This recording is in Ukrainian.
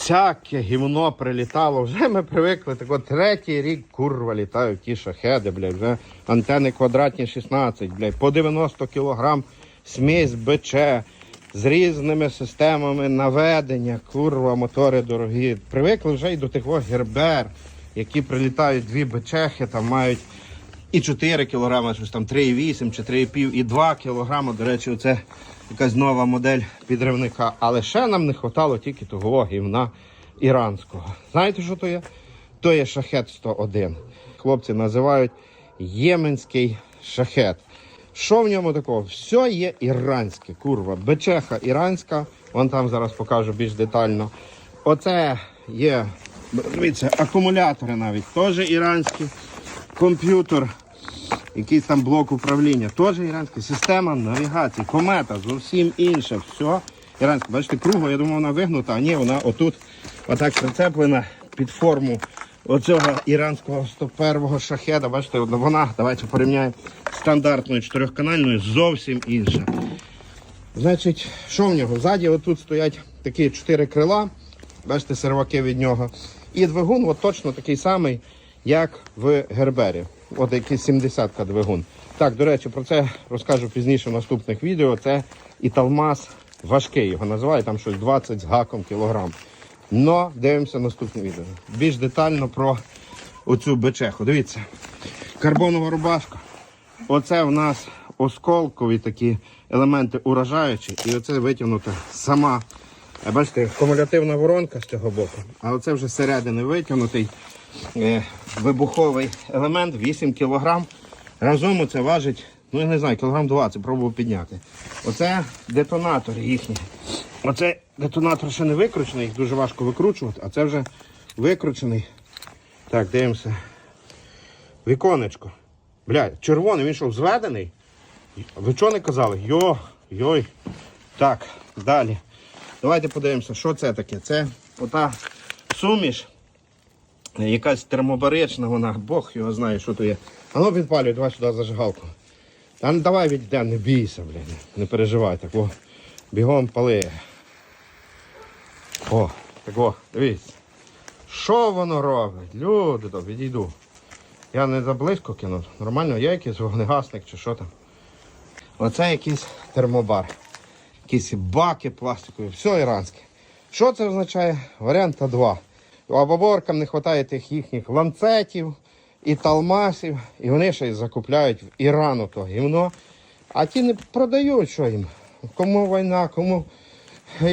всяке гівно прилітало. Вже ми привикли. Так от третій рік курва літають ті шахеди, блядь, вже антени квадратні 16, блядь, по 90 кілограм смесь БЧ з різними системами наведення, курва, мотори дорогі. Привикли вже й до тих гербер, які прилітають дві бечехи, там мають і 4 кілограми, щось там 3,8 чи 3,5, і 2 кілограми. До речі, це якась нова модель підривника. Але ще нам не вистачало тільки того гівна іранського. Знаєте, що то є? То є шахет 101. Хлопці називають єменський шахет. Що в ньому такого? Все є іранське, курва. Бечеха іранська. Вон там зараз покажу більш детально. Оце є, дивіться, акумулятори навіть теж іранські. Комп'ютер, якийсь там блок управління, теж іранський. Система навігації, комета, зовсім інше. Все іранське. Бачите, кругло, я думав, вона вигнута, а ні, вона отут отак прицеплена під форму оцього іранського 101-го шахеда. Бачите, вона, давайте порівняємо стандартною чотирьохканальною, зовсім інша. Значить, що в нього? Ззаді отут стоять такі чотири крила, бачите, серваки від нього. І двигун от точно такий самий, як в Гербері. От якийсь 70-ка двигун. Так, до речі, про це розкажу пізніше в наступних відео. Це Італмаз важкий, його називають, там щось 20 з гаком кілограм. Но дивимося наступне відео. Більш детально про оцю бечеху. Дивіться, карбонова рубашка. Оце в нас осколкові такі елементи уражаючі, і оце витягнута сама. Е, Бачите, кумулятивна воронка з цього боку, а оце вже зсередини витягнутий е, вибуховий елемент 8 кг. Разом це важить, ну я не знаю, кілограм 20, пробував підняти. Оце детонатор їхній. Оце детонатор ще не викручений, їх дуже важко викручувати, а це вже викручений. Так, дивимося. Віконечко. Бля, червоний, він що, зведений? Ви чого не казали? Йо, йой. Так, далі. Давайте подивимося, що це таке. Це ота суміш. Якась термобарична вона, Бог його знає, що то є. А ну підпалюй, давай сюди зажигалку. Та ну давай відійде, не бійся, блін. Не переживай, так о. Бігом пали. О, так о, дивіться. Що воно робить? Люди, то відійду. Я не заблизько кинув. Нормально, є якийсь вогнегасник чи що там. Оце якийсь термобар. Якісь баки пластикові, все іранське. Що це означає? Варіанта 2. Абоборкам не вистачає тих їхніх ланцетів і талмасів, і вони ще й закупляють в Ірану то гівно. А ті не продають, що їм. Кому війна, кому як